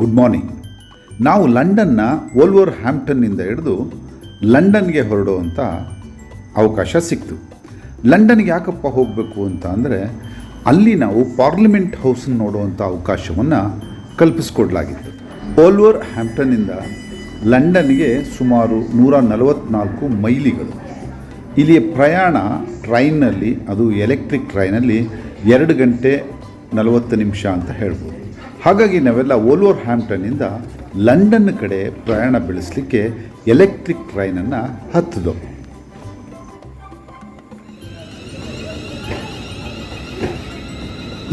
Good morning ನಾವು ಲಂಡನ್ನ ಓಲ್ವರ್ ಹ್ಯಾಂಪ್ಟನ್ನಿಂದ ಹಿಡಿದು ಲಂಡನ್ಗೆ ಹೊರಡುವಂಥ ಅವಕಾಶ ಸಿಕ್ತು. ಲಂಡನ್ಗೆ ಯಾಕಪ್ಪ ಹೋಗಬೇಕು ಅಂತ ಅಂದರೆ ಅಲ್ಲಿ ನಾವು ಪಾರ್ಲಿಮೆಂಟ್ ಹೌಸನ್ನು ನೋಡುವಂಥ ಅವಕಾಶವನ್ನು ಕಲ್ಪಿಸಿಕೊಡ್ಲಾಗಿತ್ತು. ಓಲ್ವರ್ ಹ್ಯಾಂಪ್ಟನ್ನಿಂದ ಲಂಡನ್ಗೆ ಸುಮಾರು ನೂರ ನಲವತ್ತ್ನಾಲ್ಕು ಮೈಲಿಗಳು. ಇಲ್ಲಿಯ ಪ್ರಯಾಣ ಟ್ರೈನ್ನಲ್ಲಿ, ಅದು ಎಲೆಕ್ಟ್ರಿಕ್ ಟ್ರೈನಲ್ಲಿ ಎರಡು ಗಂಟೆ ನಲವತ್ತು ನಿಮಿಷ ಅಂತ ಹೇಳ್ಬೋದು. ಹಾಗಾಗಿ ನಾವೆಲ್ಲ ಓಲ್ವರ್ ಹ್ಯಾಂಪ್ಟನ್ನಿಂದ ಲಂಡನ್ ಕಡೆ ಪ್ರಯಾಣ ಬೆಳೆಸಲಿಕ್ಕೆ ಎಲೆಕ್ಟ್ರಿಕ್ ಟ್ರೈನನ್ನು ಹತ್ತಿದೋ.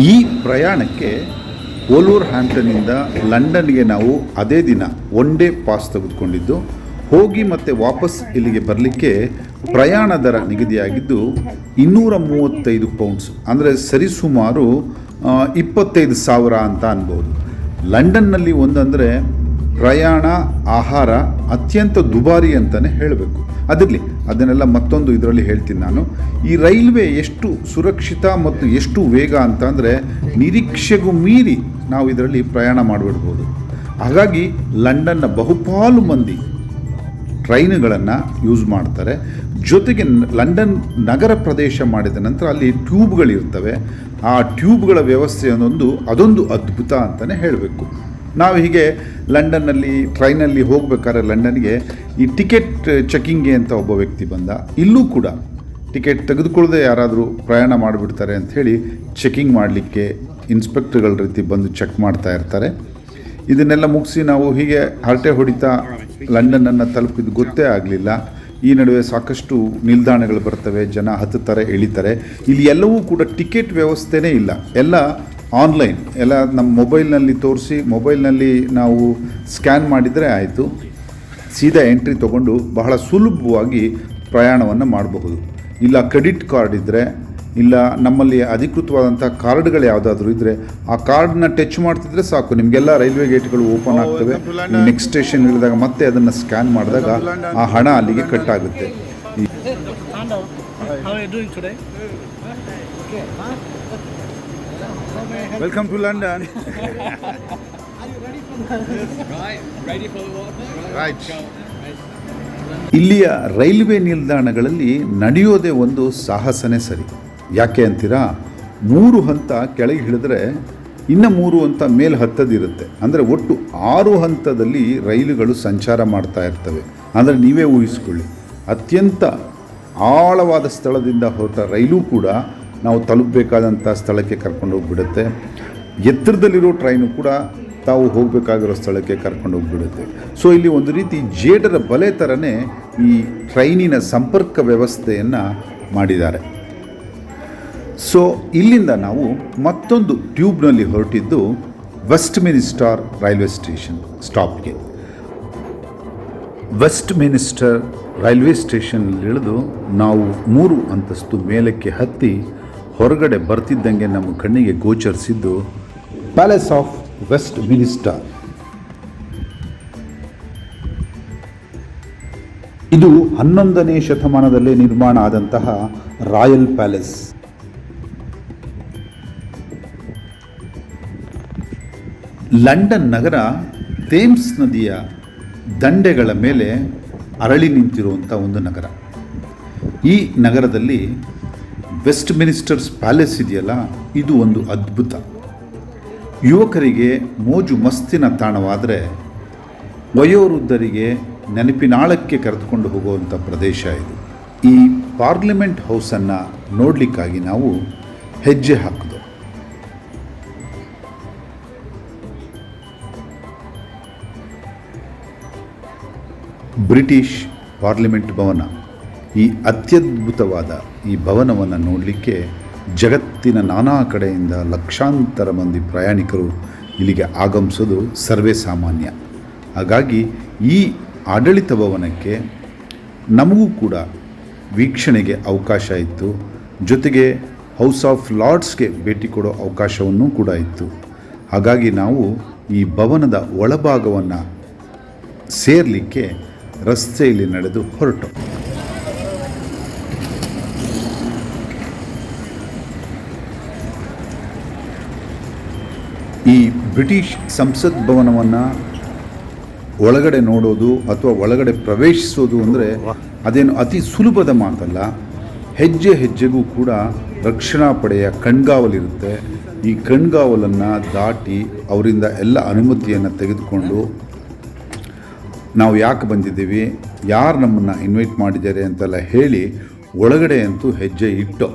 ಈ ಪ್ರಯಾಣಕ್ಕೆ ಓಲ್ವರ್ ಹ್ಯಾಂಪ್ಟನ್ನಿಂದ ಲಂಡನ್ಗೆ ನಾವು ಅದೇ ದಿನ ಒನ್ ಡೇ ಪಾಸ್ ತೆಗೆದುಕೊಂಡಿದ್ದು, ಹೋಗಿ ಮತ್ತೆ ವಾಪಸ್ ಇಲ್ಲಿಗೆ ಬರಲಿಕ್ಕೆ ಪ್ರಯಾಣ ದರ ನಿಗದಿಯಾಗಿದ್ದು ಇನ್ನೂರ ಮೂವತ್ತೈದು ಪೌಂಡ್ಸ್, ಅಂದರೆ ಸರಿಸುಮಾರು ಇಪ್ಪತ್ತೈದು ಸಾವಿರ ಅಂತ ಅನ್ಬೋದು. ಲಂಡನ್ನಲ್ಲಿ ಒಂದಂದರೆ ಪ್ರಯಾಣ, ಆಹಾರ ಅತ್ಯಂತ ದುಬಾರಿ ಅಂತಲೇ ಹೇಳಬೇಕು. ಅದಿರಲಿ, ಅದನ್ನೆಲ್ಲ ಮತ್ತೊಂದು ಇದರಲ್ಲಿ ಹೇಳ್ತೀನಿ ನಾನು. ಈ ರೈಲ್ವೆ ಎಷ್ಟು ಸುರಕ್ಷಿತ ಮತ್ತು ಎಷ್ಟು ವೇಗ ಅಂತ ಅಂದರೆ ನಿರೀಕ್ಷೆಗೂ ಮೀರಿ ನಾವು ಇದರಲ್ಲಿ ಪ್ರಯಾಣ ಮಾಡಿಬಿಡ್ಬೋದು. ಹಾಗಾಗಿ ಲಂಡನ್ನ ಬಹುಪಾಲು ಮಂದಿ ಟ್ರೈನುಗಳನ್ನು ಯೂಸ್ ಮಾಡ್ತಾರೆ. ಜೊತೆಗೆ ಲಂಡನ್ ನಗರ ಪ್ರದೇಶ ಮಾಡಿದ ನಂತರ ಅಲ್ಲಿ ಟ್ಯೂಬ್ಗಳಿರ್ತವೆ. ಆ ಟ್ಯೂಬ್ಗಳ ವ್ಯವಸ್ಥೆ ಅನ್ನೊಂದು ಅದೊಂದು ಅದ್ಭುತ ಅಂತಲೇ ಹೇಳಬೇಕು. ನಾವು ಹೀಗೆ ಲಂಡನ್ನಲ್ಲಿ, ಟ್ರೈನಲ್ಲಿ ಹೋಗಬೇಕಾದ್ರೆ ಲಂಡನ್ಗೆ ಈ ಟಿಕೆಟ್ ಚೆಕಿಂಗ್ಗೆ ಅಂತ ಒಬ್ಬ ವ್ಯಕ್ತಿ ಬಂದ. ಇಲ್ಲೂ ಕೂಡ ಟಿಕೆಟ್ ತೆಗೆದುಕೊಳ್ಳದೆ ಯಾರಾದರೂ ಪ್ರಯಾಣ ಮಾಡಿಬಿಡ್ತಾರೆ ಅಂಥೇಳಿ ಚೆಕಿಂಗ್ ಮಾಡಲಿಕ್ಕೆ ಇನ್ಸ್ಪೆಕ್ಟರ್ಗಳ ರೀತಿ ಬಂದು ಚೆಕ್ ಮಾಡ್ತಾ ಇರ್ತಾರೆ. ಇದನ್ನೆಲ್ಲ ಮುಗಿಸಿ ನಾವು ಹೀಗೆ ಹರಟೆ ಹೊಡಿತಾ ಲಂಡನನ್ನು ತಲುಪಿದ್ದು ಗೊತ್ತೇ ಆಗಲಿಲ್ಲ. ಈ ನಡುವೆ ಸಾಕಷ್ಟು ನಿಲ್ದಾಣಗಳು ಬರ್ತವೆ ಜನ ಹತ್ತುತ್ತಾರೆ, ಇಳಿತಾರೆ. ಇಲ್ಲಿ ಎಲ್ಲವೂ ಕೂಡ ಟಿಕೆಟ್ ವ್ಯವಸ್ಥೆನೇ ಇಲ್ಲ. ಎಲ್ಲ ಆನ್ಲೈನ್, ಎಲ್ಲ ನಮ್ಮ ಮೊಬೈಲ್ನಲ್ಲಿ ತೋರಿಸಿ, ಮೊಬೈಲ್ನಲ್ಲಿ ನಾವು ಸ್ಕ್ಯಾನ್ ಮಾಡಿದರೆ ಆಯಿತು. ಸೀದಾ ಎಂಟ್ರಿ ತಗೊಂಡು ಬಹಳ ಸುಲಭವಾಗಿ ಪ್ರಯಾಣವನ್ನು ಮಾಡಬಹುದು. ಇಲ್ಲ, ಕ್ರೆಡಿಟ್ ಕಾರ್ಡ್ ಇದ್ದರೆ ಇಲ್ಲ ನಮ್ಮಲ್ಲಿ ಅಧಿಕೃತವಾದಂಥ ಕಾರ್ಡ್ಗಳು ಯಾವುದಾದ್ರೂ ಇದ್ದರೆ ಆ ಕಾರ್ಡ್ನ ಟಚ್ ಮಾಡ್ತಿದ್ರೆ ಸಾಕು. ನಿಮಗೆಲ್ಲ ರೈಲ್ವೆ ಗೇಟ್ಗಳು ಓಪನ್ ಆಗ್ತವೆ. ನೆಕ್ಸ್ಟ್ ಸ್ಟೇಷನ್ ಇಳಿದಾಗ ಮತ್ತೆ ಅದನ್ನು ಸ್ಕ್ಯಾನ್ ಮಾಡಿದಾಗ ಆ ಹಣ ಅಲ್ಲಿಗೆ ಕಟ್ ಆಗುತ್ತೆ? ವೆಲ್ಕಮ್ ಟು ಲಂಡನ್ ಇಲ್ಲಿಯ ರೈಲ್ವೆ ನಿಲ್ದಾಣಗಳಲ್ಲಿ ನಡೆಯೋದೇ ಒಂದು ಸಾಹಸನೇ ಸರಿ. ಯಾಕೆ ಅಂತೀರಾ? ಮೂರು ಹಂತ ಕೆಳಗೆ ಹಿಡಿದ್ರೆ ಇನ್ನು ಮೂರು ಹಂತ ಮೇಲೆ ಹತ್ತದಿರುತ್ತೆ ಅಂದರೆ ಒಟ್ಟು ಆರು ಹಂತದಲ್ಲಿ ರೈಲುಗಳು ಸಂಚಾರ ಮಾಡ್ತಾ ಇರ್ತವೆ. ಅಂದರೆ ನೀವೇ ಊಹಿಸ್ಕೊಳ್ಳಿ. ಅತ್ಯಂತ ಆಳವಾದ ಸ್ಥಳದಿಂದ ಹೊರಟ ರೈಲು ಕೂಡ ನಾವು ತಲುಪಬೇಕಾದಂಥ ಸ್ಥಳಕ್ಕೆ ಕರ್ಕೊಂಡು ಹೋಗ್ಬಿಡುತ್ತೆ. ಎತ್ತರದಲ್ಲಿರೋ ಟ್ರೈನು ಕೂಡ ತಾವು ಹೋಗಬೇಕಾಗಿರೋ ಸ್ಥಳಕ್ಕೆ ಕರ್ಕೊಂಡು ಹೋಗ್ಬಿಡುತ್ತೆ. ಸೊ ಇಲ್ಲಿ ಒಂದು ರೀತಿ ಜೇಡರ ಬಲೆ ಥರನೇ ಈ ಟ್ರೈನಿನ ಸಂಪರ್ಕ ವ್ಯವಸ್ಥೆಯನ್ನು ಮಾಡಿದ್ದಾರೆ. ಸೊ ಇಲ್ಲಿಂದ ನಾವು ಮತ್ತೊಂದು ಟ್ಯೂಬ್ನಲ್ಲಿ ಹೊರಟಿದ್ದು ವೆಸ್ಟ್ ಮಿನಿಸ್ಟರ್ ರೈಲ್ವೆ ಸ್ಟೇಷನ್ ಸ್ಟಾಪ್ಗೆ ವೆಸ್ಟ್ ಮಿನಿಸ್ಟರ್ ರೈಲ್ವೆ ಸ್ಟೇಷನ್ನಲ್ಲಿ ಇಳಿದು ನಾವು ಮೂರು ಅಂತಸ್ತು ಮೇಲಕ್ಕೆ ಹತ್ತಿ ಹೊರಗಡೆ ಬರ್ತಿದ್ದಂಗೆ ನಮ್ಮ ಕಣ್ಣಿಗೆ ಗೋಚರಿಸಿದ್ದು ಪ್ಯಾಲೇಸ್ ಆಫ್ ವೆಸ್ಟ್ ಮಿನಿಸ್ಟರ್ ಇದು ಹನ್ನೊಂದನೇ ಶತಮಾನದಲ್ಲೇ ನಿರ್ಮಾಣ ಆದಂತಹ ರಾಯಲ್ ಪ್ಯಾಲೇಸ್ ಲಂಡನ್ ನಗರ ಥೇಮ್ಸ್ ನದಿಯ ದಂಡೆಗಳ ಮೇಲೆ ಅರಳಿ ನಿಂತಿರುವಂಥ ಒಂದು ನಗರ. ಈ ನಗರದಲ್ಲಿ ವೆಸ್ಟ್ ಮಿನಿಸ್ಟರ್ಸ್ ಪ್ಯಾಲೇಸ್ ಇದೆಯಲ್ಲ, ಇದು ಒಂದು ಅದ್ಭುತ. ಯುವಕರಿಗೆ ಮೋಜು ಮಸ್ತಿನ ತಾಣವಾದರೆ ವಯೋವೃದ್ಧರಿಗೆ ನೆನಪಿನಾಳಕ್ಕೆ ಕರೆದುಕೊಂಡು ಹೋಗುವಂಥ ಪ್ರದೇಶ ಇದು. ಈ ಪಾರ್ಲಿಮೆಂಟ್ ಹೌಸನ್ನು ನೋಡಲಿಕ್ಕಾಗಿ ನಾವು ಹೆಜ್ಜೆ ಹಾಕಿದೆವು ಬ್ರಿಟಿಷ್ ಪಾರ್ಲಿಮೆಂಟ್ ಭವನ. ಈ ಅತ್ಯದ್ಭುತವಾದ ಈ ಭವನವನ್ನು ನೋಡಲಿಕ್ಕೆ ಜಗತ್ತಿನ ನಾನಾ ಕಡೆಯಿಂದ ಲಕ್ಷಾಂತರ ಮಂದಿ ಪ್ರಯಾಣಿಕರು ಇಲ್ಲಿಗೆ ಆಗಮಿಸೋದು ಸರ್ವೇ ಸಾಮಾನ್ಯ. ಹಾಗಾಗಿ ಈ ಆಡಳಿತ ಭವನಕ್ಕೆ ನಮಗೂ ಕೂಡ ವೀಕ್ಷಣೆಗೆ ಅವಕಾಶ ಇತ್ತು. ಜೊತೆಗೆ ಹೌಸ್ ಆಫ್ ಲಾರ್ಡ್ಸ್ಗೆ ಭೇಟಿ ಕೊಡೋ ಅವಕಾಶವನ್ನೂ ಕೂಡ ಇತ್ತು. ಹಾಗಾಗಿ ನಾವು ಈ ಭವನದ ಒಳಭಾಗವನ್ನು ಸೇರಲಿಕ್ಕೆ ರಸ್ತೆಯಲ್ಲಿ ನಡೆದು ಹೊರಟು. ಈ ಬ್ರಿಟಿಷ್ ಸಂಸತ್ ಭವನವನ್ನು ಒಳಗಡೆ ನೋಡೋದು ಅಥವಾ ಒಳಗಡೆ ಪ್ರವೇಶಿಸೋದು ಅಂದರೆ ಅದೇನು ಅತಿ ಸುಲಭದ ಮಾತಲ್ಲ. ಹೆಜ್ಜೆ ಹೆಜ್ಜೆಗೂ ಕೂಡ ರಕ್ಷಣಾ ಪಡೆಯ ಕಣ್ಗಾವಲಿರುತ್ತೆ ಈ ಕಣ್ಗಾವಲನ್ನು ದಾಟಿ ಅವರಿಂದ ಎಲ್ಲ ಅನುಮತಿಯನ್ನು ತೆಗೆದುಕೊಂಡು ನಾವು ಯಾಕೆ ಬಂದಿದ್ದೀವಿ, ಯಾರು ನಮ್ಮನ್ನು ಇನ್ವೈಟ್ ಮಾಡಿದ್ದಾರೆ ಅಂತೆಲ್ಲ ಹೇಳಿ ಒಳಗಡೆ ಅಂತೂ ಹೆಜ್ಜೆ ಇಟ್ಟು.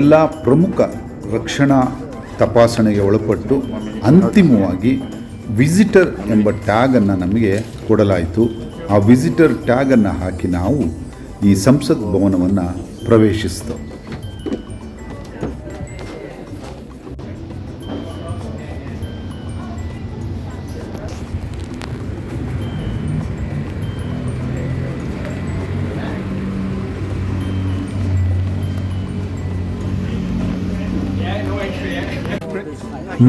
ಎಲ್ಲ ಪ್ರಮುಖ ರಕ್ಷಣಾ ತಪಾಸಣೆಗೆ ಒಳಪಟ್ಟು ಅಂತಿಮವಾಗಿ ವಿಸಿಟರ್ ಎಂಬ ಟ್ಯಾಗನ್ನು ನಮಗೆ ಕೊಡಲಾಯಿತು. ಆ ವಿಸಿಟರ್ ಟ್ಯಾಗನ್ನು ಹಾಕಿ ನಾವು ಈ ಸಂಸತ್ ಭವನವನ್ನು ಪ್ರವೇಶಿಸಿದೆವು.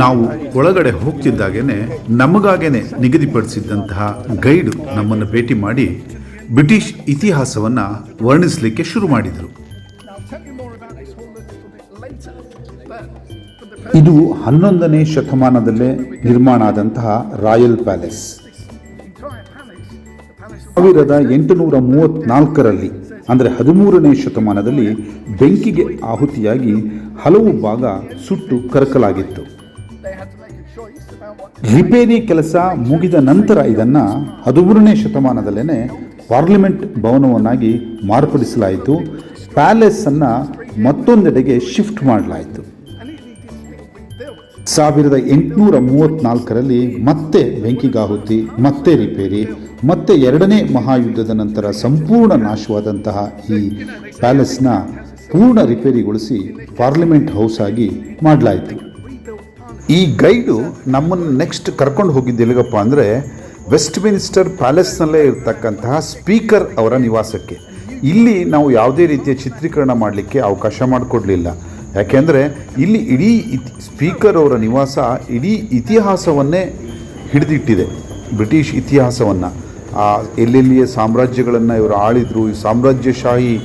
ನಾವು ಒಳಗಡೆ ಹೋಗ್ತಿದ್ದಾಗೇನೆ ನಮಗಾಗೇನೆ ನಿಗದಿಪಡಿಸಿದ್ದಂತಹ ಗೈಡ್ ನಮ್ಮನ್ನು ಭೇಟಿ ಮಾಡಿ ಬ್ರಿಟಿಷ್ ಇತಿಹಾಸವನ್ನು ವರ್ಣಿಸಲಿಕ್ಕೆ ಶುರು ಮಾಡಿದರು. ಇದು ಹನ್ನೊಂದನೇ ಶತಮಾನದಲ್ಲೇ ನಿರ್ಮಾಣ ಆದಂತಹ ರಾಯಲ್ ಪ್ಯಾಲೇಸ್. ಸಾವಿರದ ಎಂಟುನೂರ ಮೂವತ್ನಾಲ್ಕರಲ್ಲಿ, ಅಂದರೆ ಹದಿಮೂರನೇ ಶತಮಾನದಲ್ಲಿ ಬೆಂಕಿಗೆ ಆಹುತಿಯಾಗಿ ಹಲವು ಭಾಗ ಸುಟ್ಟು ಕರಕಲಾಗಿತ್ತು. ರಿಪೇರಿ ಕೆಲಸ ಮುಗಿದ ನಂತರ ಇದನ್ನು ಹದಿಮೂರನೇ ಶತಮಾನದಲ್ಲೇ ಪಾರ್ಲಿಮೆಂಟ್ ಭವನವನ್ನಾಗಿ ಮಾರ್ಪಡಿಸಲಾಯಿತು. ಪ್ಯಾಲೇಸನ್ನು ಮತ್ತೊಂದೆಡೆಗೆ ಶಿಫ್ಟ್ ಮಾಡಲಾಯಿತು. ಸಾವಿರದ ಎಂಟುನೂರ ಮೂವತ್ತ್ನಾಲ್ಕರಲ್ಲಿ ಮತ್ತೆ ಬೆಂಕಿಗಾಹುತಿ, ಮತ್ತೆ ರಿಪೇರಿ, ಮತ್ತೆ ಎರಡನೇ ಮಹಾಯುದ್ಧದ ನಂತರ ಸಂಪೂರ್ಣ ನಾಶವಾದಂತಹ ಈ ಪ್ಯಾಲೇಸ್ನ ಪೂರ್ಣ ರಿಪೇರಿಗೊಳಿಸಿ ಪಾರ್ಲಿಮೆಂಟ್ ಹೌಸ್ ಆಗಿ ಮಾಡಲಾಯಿತು. ಈ ಗೈಡು ನಮ್ಮನ್ನು ನೆಕ್ಸ್ಟ್ ಕರ್ಕೊಂಡು ಹೋಗಿದ್ದು ಎಲ್ಲಿಗಪ್ಪ ಅಂದರೆ ವೆಸ್ಟ್ ಮಿನಿಸ್ಟರ್ ಪ್ಯಾಲೇಸ್ನಲ್ಲೇ ಇರತಕ್ಕಂತಹ ಸ್ಪೀಕರ್ ಅವರ ನಿವಾಸಕ್ಕೆ. ಇಲ್ಲಿ ನಾವು ಯಾವುದೇ ರೀತಿಯ ಚಿತ್ರೀಕರಣ ಮಾಡಲಿಕ್ಕೆ ಅವಕಾಶ ಮಾಡಿಕೊಡ್ಲಿಲ್ಲ. ಯಾಕೆಂದರೆ ಇಲ್ಲಿ ಇಡೀ ಸ್ಪೀಕರ್ ಅವರ ನಿವಾಸ ಇಡೀ ಇತಿಹಾಸವನ್ನೇ ಹಿಡಿದಿಟ್ಟಿದೆ. ಬ್ರಿಟಿಷ್ ಇತಿಹಾಸವನ್ನು. ಆ, ಎಲ್ಲೆಲ್ಲಿಯ ಸಾಮ್ರಾಜ್ಯಗಳನ್ನು ಇವರು ಆಳಿದರು, ಈ ಸಾಮ್ರಾಜ್ಯಶಾಹಿ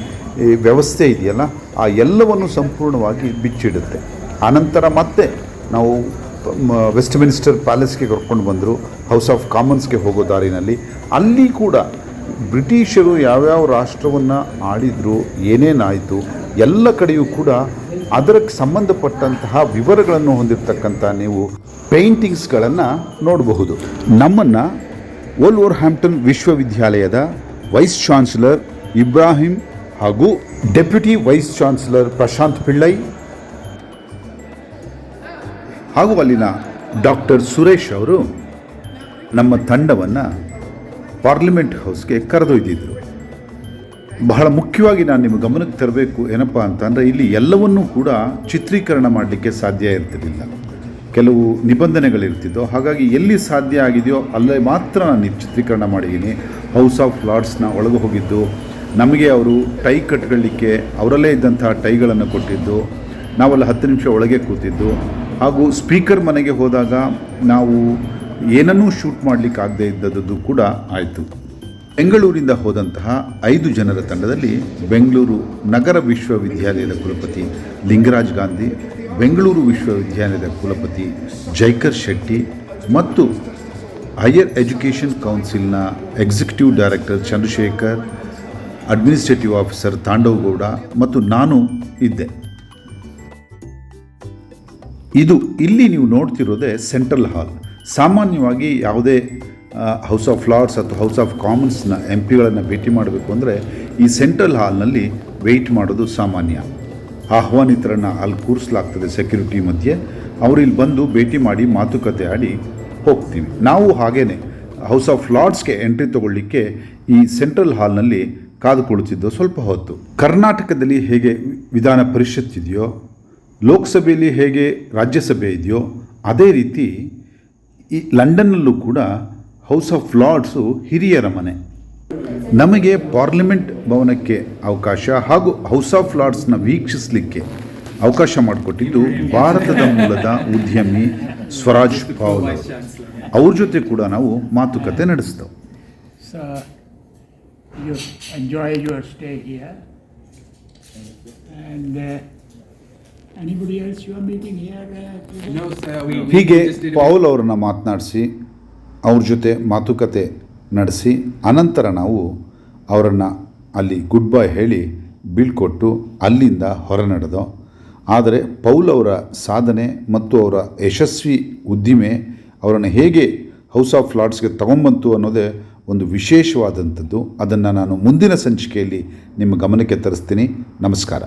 ವ್ಯವಸ್ಥೆ ಇದೆಯಲ್ಲ, ಆ ಎಲ್ಲವನ್ನು ಸಂಪೂರ್ಣವಾಗಿ ಬಿಚ್ಚಿಡುತ್ತೆ. ಆನಂತರ ಮತ್ತೆ ನಾವು ವೆಸ್ಟ್ ಮಿನಿಸ್ಟರ್ ಪ್ಯಾಲೇಸ್ಗೆ ಕರ್ಕೊಂಡು ಬಂದರು ಹೌಸ್ ಆಫ್ ಕಾಮನ್ಸ್ಗೆ ಹೋಗೋ ದಾರಿನಲ್ಲಿ. ಅಲ್ಲಿ ಕೂಡ ಬ್ರಿಟಿಷರು ಯಾವ್ಯಾವ ರಾಷ್ಟ್ರವನ್ನು ಆಳಿದ್ರು ಏನೇನಾಯಿತು ಎಲ್ಲ ಕಡೆಯೂ ಕೂಡ ಅದರಕ್ಕೆ ಸಂಬಂಧಪಟ್ಟಂತಹ ವಿವರಗಳನ್ನು ಹೊಂದಿರತಕ್ಕಂಥ ನೀವು ಪೇಂಟಿಂಗ್ಸ್ಗಳನ್ನು ನೋಡಬಹುದು. ನಮ್ಮನ್ನು ಓಲ್ವರ್ ಹ್ಯಾಂಪ್ಟನ್ ವಿಶ್ವವಿದ್ಯಾಲಯದ ವೈಸ್ ಚಾನ್ಸಲರ್ ಇಬ್ರಾಹಿಂ ಹಾಗೂ deputy vice chancellor Prashant Pillai ಹಾಗೂ ಅಲ್ಲಿನ ಡಾಕ್ಟರ್ ಸುರೇಶ್ ಅವರು ನಮ್ಮ ತಂಡವನ್ನು ಪಾರ್ಲಿಮೆಂಟ್ ಹೌಸ್ಗೆ ಕರೆದೊಯ್ದಿದ್ದರು ಬಹಳ ಮುಖ್ಯವಾಗಿ ನಾನು ನಿಮ್ಮ ಗಮನಕ್ಕೆ ತರಬೇಕು ಏನಪ್ಪ ಅಂತಂದರೆ ಇಲ್ಲಿ ಎಲ್ಲವನ್ನೂ ಕೂಡ ಚಿತ್ರೀಕರಣ ಮಾಡಲಿಕ್ಕೆ ಸಾಧ್ಯ ಇರ್ತಿರಲಿಲ್ಲ. ಕೆಲವು ನಿಬಂಧನೆಗಳಿರ್ತಿದ್ದೋ, ಹಾಗಾಗಿ ಎಲ್ಲಿ ಸಾಧ್ಯ ಆಗಿದೆಯೋ ಅಲ್ಲೇ ಮಾತ್ರ ನಾನು ಚಿತ್ರೀಕರಣ ಮಾಡಿದ್ದೀನಿ. ಹೌಸ್ ಆಫ್ ಲಾರ್ಡ್ಸ್ನ ಒಳಗೆ ಹೋಗಿದ್ದು, ನಮಗೆ ಅವರು ಟೈ ಕಟ್ಕೊಳ್ಳಿಕ್ಕೆ ಅವರಲ್ಲೇ ಇದ್ದಂತಹ ಟೈಗಳನ್ನು ಕೊಟ್ಟಿದ್ದು, ನಾವೆಲ್ಲ ಹತ್ತು ನಿಮಿಷ ಒಳಗೆ ಕೂತಿದ್ದು ಹಾಗೂ ಸ್ಪೀಕರ್ ಮನೆಗೆ ಹೋದಾಗ ನಾವು ಏನನ್ನೂ ಶೂಟ್ ಮಾಡಲಿಕ್ಕೆ ಆಗದೆ ಇದ್ದದ್ದು ಕೂಡ ಆಯಿತು. ಬೆಂಗಳೂರಿಂದ ಹೋದಂತಹ ಐದು ಜನರ ತಂಡದಲ್ಲಿ ಬೆಂಗಳೂರು ನಗರ ವಿಶ್ವವಿದ್ಯಾಲಯದ ಕುಲಪತಿ ಲಿಂಗರಾಜ್ ಗಾಂಧಿ, ಬೆಂಗಳೂರು ವಿಶ್ವವಿದ್ಯಾಲಯದ ಕುಲಪತಿ ಜೈಕರ್ ಶೆಟ್ಟಿ ಮತ್ತು higher education ಕೌನ್ಸಿಲ್ನ executive director Chandrashekar, administrative officer Tandavagowda ಮತ್ತು ನಾನು ಇದ್ದೆ. ಇದು ಇಲ್ಲಿ ನೀವು ನೋಡ್ತಿರೋದೇ ಸೆಂಟ್ರಲ್ ಹಾಲ್. ಸಾಮಾನ್ಯವಾಗಿ ಯಾವುದೇ ಹೌಸ್ ಆಫ್ ಲಾರ್ಡ್ಸ್ ಅಥವಾ ಹೌಸ್ ಆಫ್ ಕಾಮನ್ಸ್ನ ಎಂ ಪಿಗಳನ್ನು ಭೇಟಿ ಮಾಡಬೇಕು ಅಂದರೆ ಈ ಸೆಂಟ್ರಲ್ ಹಾಲ್ನಲ್ಲಿ ವೆಯ್ಟ್ ಮಾಡೋದು ಸಾಮಾನ್ಯ. ಆಹ್ವಾನಿತರನ್ನು ಅಲ್ಲಿ ಕೂರಿಸಲಾಗ್ತದೆ ಸೆಕ್ಯೂರಿಟಿ ಮಧ್ಯೆ. ಅವರು ಇಲ್ಲಿ ಬಂದು ಭೇಟಿ ಮಾಡಿ ಮಾತುಕತೆ ಆಡಿ ಹೋಗ್ತೀವಿ. ನಾವು ಹಾಗೇ ಹೌಸ್ ಆಫ್ ಲಾರ್ಡ್ಸ್ಗೆ ಎಂಟ್ರಿ ತಗೊಳ್ಳಿಕ್ಕೆ ಈ ಸೆಂಟ್ರಲ್ ಹಾಲ್ನಲ್ಲಿ ಕಾದು ಸ್ವಲ್ಪ ಹೊತ್ತು. ಕರ್ನಾಟಕದಲ್ಲಿ ಹೇಗೆ ವಿಧಾನ ಪರಿಷತ್ ಇದೆಯೋ ಲೋಕಸಭೆಯಲ್ಲಿ ಹೇಗೆ ರಾಜ್ಯಸಭೆ ಇದೆಯೋ ಅದೇ ರೀತಿ ಈ ಲಂಡನ್ನಲ್ಲೂ ಕೂಡ ಹೌಸ್ ಆಫ್ ಲಾರ್ಡ್ಸು ಹಿರಿಯರ ಮನೆ. ನಮಗೆ ಪಾರ್ಲಿಮೆಂಟ್ ಭವನಕ್ಕೆ ಅವಕಾಶ ಹಾಗೂ ಹೌಸ್ ಆಫ್ ಲಾರ್ಡ್ಸ್ನ ವೀಕ್ಷಿಸಲಿಕ್ಕೆ ಅವಕಾಶ ಮಾಡಿಕೊಟ್ಟಿದ್ದು ಭಾರತದ ಮೂಲದ ಉದ್ಯಮಿ ಸ್ವರಾಜ್ ಪಾವಲ್ ಅವ್ರ. ಜೊತೆ ಕೂಡ ನಾವು ಮಾತುಕತೆ ನಡೆಸ್ತೇವೆ anybody else you are meeting here? uh, today? No, sir, we. we ಹೀಗೆ just did a- ಪೌಲ್ ಅವರನ್ನು ಮಾತನಾಡಿಸಿ ಅವ್ರ ಜೊತೆ ಮಾತುಕತೆ ನಡೆಸಿ ಅನಂತರ ನಾವು ಅವರನ್ನು ಅಲ್ಲಿ ಗುಡ್ ಬೈ ಹೇಳಿ ಬೀಳ್ಕೊಟ್ಟು ಅಲ್ಲಿಂದ ಹೊರ ನಡೆದೋ ಆದರೆ ಪೌಲ್ ಅವರ ಸಾಧನೆ ಮತ್ತು ಅವರ ಯಶಸ್ವಿ ಉದ್ದಿಮೆ ಅವರನ್ನು ಹೇಗೆ ಹೌಸ್ ಆಫ್ ಲಾರ್ಡ್ಸ್ಗೆ ತಗೊಂಬಂತು ಅನ್ನೋದೇ ಒಂದು ವಿಶೇಷವಾದಂಥದ್ದು ಅದನ್ನು ನಾನು ಮುಂದಿನ ಸಂಚಿಕೆಯಲ್ಲಿ ನಿಮ್ಮ ಗಮನಕ್ಕೆ ತರಿಸ್ತೀನಿ ನಮಸ್ಕಾರ